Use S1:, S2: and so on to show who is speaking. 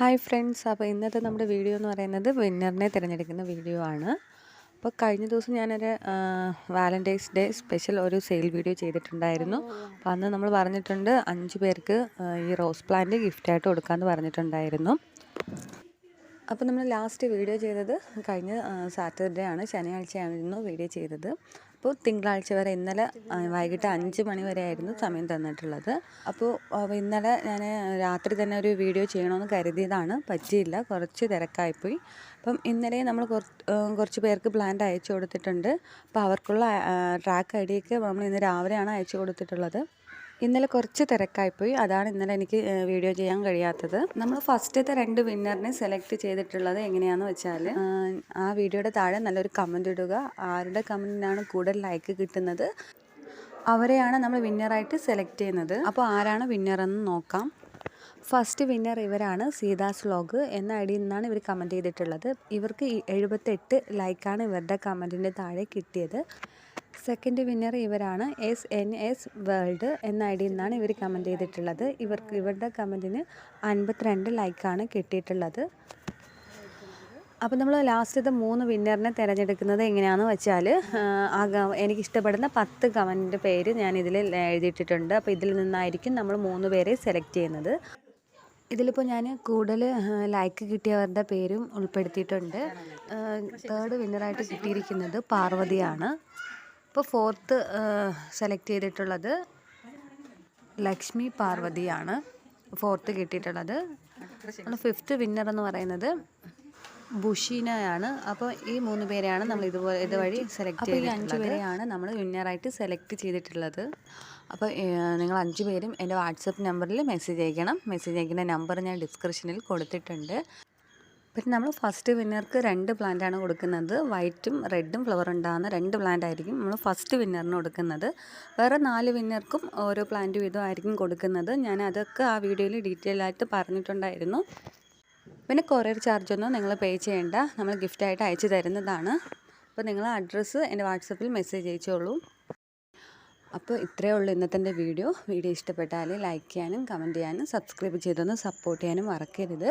S1: Hi friends. അപ്പോൾ ഇന്നത്തെ നമ്മുടെ വീഡിയോ എന്ന് പറയുന്നത് വിന്നറിനെ തിരഞ്ഞെടുക്കുന്ന വീഡിയോ ആണ്. അപ്പോൾ കഴിഞ്ഞ ദിവസം ഞാനൊരു വാലന്റൈൻസ് ഡേ സ്പെഷ്യൽ ഒരു സെയിൽ വീഡിയോ ചെയ്തിട്ടുണ്ടായിരുന്നു. അപ്പോൾ അന്ന് നമ്മൾ പറഞ്ഞിട്ടുണ്ട് അഞ്ച് പേർക്ക് ഈ റോസ് പ്ലാന്റ് ഗിഫ്റ്റായിട്ട് കൊടുക്കാമെന്ന് പറഞ്ഞിട്ടുണ്ടായിരുന്നു. അപ്പോൾ നമ്മൾ ലാസ്റ്റ് വീഡിയോ ചെയ്തത് കഴിഞ്ഞ സാറ്റർഡേ ആണ്. ശനിയാഴ്ചയായിരുന്നു വീഡിയോ ചെയ്തത്. അപ്പോൾ തിങ്കളാഴ്ച വരെ ഇന്നലെ വൈകിട്ട് അഞ്ച് മണി വരെ ആയിരുന്നു സമയം തന്നിട്ടുള്ളത്. അപ്പോൾ ഇന്നലെ ഞാൻ രാത്രി തന്നെ ഒരു വീഡിയോ ചെയ്യണമെന്ന് കരുതിയതാണ്. പറ്റിയില്ല കുറച്ച് തിരക്കായിപ്പോയി. അപ്പം ഇന്നലെ നമ്മൾ കുറച്ച് പേർക്ക് പ്ലാന്റ് അയച്ചു കൊടുത്തിട്ടുണ്ട്. അപ്പോൾ അവർക്കുള്ള ട്രാക്ക് ഐ ഡിയൊക്കെ നമ്മൾ ഇന്ന് രാവിലെയാണ് അയച്ചു കൊടുത്തിട്ടുള്ളത്. ഇന്നലെ കുറച്ച് തിരക്കായിപ്പോയി. അതാണ് ഇന്നലെ എനിക്ക് വീഡിയോ ചെയ്യാൻ കഴിയാത്തത്. നമ്മൾ ഫസ്റ്റത്തെ രണ്ട് വിന്നറിനെ സെലക്ട് ചെയ്തിട്ടുള്ളത് എങ്ങനെയാണെന്ന് വെച്ചാൽ ആ വീഡിയോയുടെ താഴെ നല്ലൊരു കമന്റ് ഇടുക. ആരുടെ കമന്റിനാണ് കൂടുതൽ ലൈക്ക് കിട്ടുന്നത്? അവരെയാണ് നമ്മൾ വിന്നറായിട്ട് സെലക്ട് ചെയ്യുന്നത്. അപ്പോൾ ആരാണ് വിന്നറെന്ന് നോക്കാം. ഫസ്റ്റ് വിന്നർ ഇവരാണ് സീതാസ് ലോഗ് എന്ന ഐ ഡിയിൽ നിന്നാണ് ഇവർ കമന്റ് ചെയ്തിട്ടുള്ളത്. ഇവർക്ക് എഴുപത്തെട്ട് ലൈക്കാണ് ഇവരുടെ കമന്റിന്റെ താഴെ കിട്ടിയത്. സെക്കൻഡ് വിന്നർ ഇവരാണ്. എസ് എൻ എസ് വേൾഡ് എന്ന ഐ ഡിയിൽ നിന്നാണ് ഇവർ കമന്റ് ചെയ്തിട്ടുള്ളത്. ഇവർക്ക് ഇവരുടെ കമന്റിന് അൻപത്തിരണ്ട് ലൈക്കാണ് കിട്ടിയിട്ടുള്ളത്. അപ്പോൾ നമ്മൾ ലാസ്റ്റത്തെ മൂന്ന് വിന്നറിനെ തിരഞ്ഞെടുക്കുന്നത് എങ്ങനെയാണെന്ന് വെച്ചാൽ ആ എനിക്കിഷ്ടപ്പെടുന്ന പത്ത് കമന്റ് പേര് ഞാൻ ഇതിൽ എഴുതിയിട്ടിട്ടുണ്ട്. അപ്പോൾ ഇതിൽ നിന്നായിരിക്കും നമ്മൾ മൂന്ന് പേരെ സെലക്ട് ചെയ്യുന്നത്. ഇതിലിപ്പോൾ ഞാൻ കൂടുതൽ ലൈക്ക് കിട്ടിയവരുടെ പേരും ഉൾപ്പെടുത്തിയിട്ടുണ്ട്. തേർഡ് വിന്നറായിട്ട് കിട്ടിയിരിക്കുന്നത് പാർവതിയാണ്. ഇപ്പോൾ ഫോർത്ത് സെലക്ട് ചെയ്തിട്ടുള്ളത് ലക്ഷ്മി പാർവതിയാണ്. ഫോർത്ത് കിട്ടിയിട്ടുള്ളത്. ഫിഫ്ത്ത് വിന്നർ എന്ന് പറയുന്നത് ബുഷീനയാണ്. അപ്പോൾ ഈ മൂന്ന് പേരെയാണ് നമ്മൾ ഇതുപോലെ ഇതുവഴി സെലക്ട് ചെയ്ത് അഞ്ച് പേരെയാണ് നമ്മൾ വിന്നറായിട്ട് സെലക്ട് ചെയ്തിട്ടുള്ളത്. അപ്പോൾ നിങ്ങൾ അഞ്ച് പേരും എന്റെ വാട്സപ്പ് നമ്പറിൽ മെസ്സേജ് അയക്കണം. മെസ്സേജ് അയക്കുന്ന നമ്പർ ഞാൻ ഡിസ്ക്രിപ്ഷനിൽ കൊടുത്തിട്ടുണ്ട്. പിന്നെ നമ്മൾ ഫസ്റ്റ് വിന്നർക്ക് രണ്ട് പ്ലാന്റാണ് കൊടുക്കുന്നത്. വൈറ്റും റെഡും ഫ്ലവർ ഉണ്ടാകുന്ന രണ്ട് പ്ലാന്റ് ആയിരിക്കും നമ്മൾ ഫസ്റ്റ് വിന്നറിന് കൊടുക്കുന്നത്. വേറെ നാല് വിന്നർക്കും ഓരോ പ്ലാന്റ് വീതം ആയിരിക്കും കൊടുക്കുന്നത്. ഞാൻ അതൊക്കെ ആ വീഡിയോയിൽ ഡീറ്റെയിൽ ആയിട്ട് പറഞ്ഞിട്ടുണ്ടായിരുന്നു. പിന്നെ കൊറിയർ ചാർജൊന്നും നിങ്ങൾ പേ ചെയ്യേണ്ട. നമ്മൾ ഗിഫ്റ്റായിട്ട് അയച്ചു തരുന്നതാണ്. അപ്പോൾ നിങ്ങൾ അഡ്രസ്സ് എന്റെ വാട്സപ്പിൽ മെസ്സേജ് അയച്ചോളൂ. അപ്പോൾ ഇത്രയേ ഉള്ളൂ ഇന്നത്തെ വീഡിയോ വീഡിയോ ഇഷ്ടപ്പെട്ടാൽ ലൈക്ക് ചെയ്യാനും കമന്റ് ചെയ്യാനും സബ്സ്ക്രൈബ് ചെയ്തൊന്ന് സപ്പോർട്ട് ചെയ്യാനും മറക്കരുത്.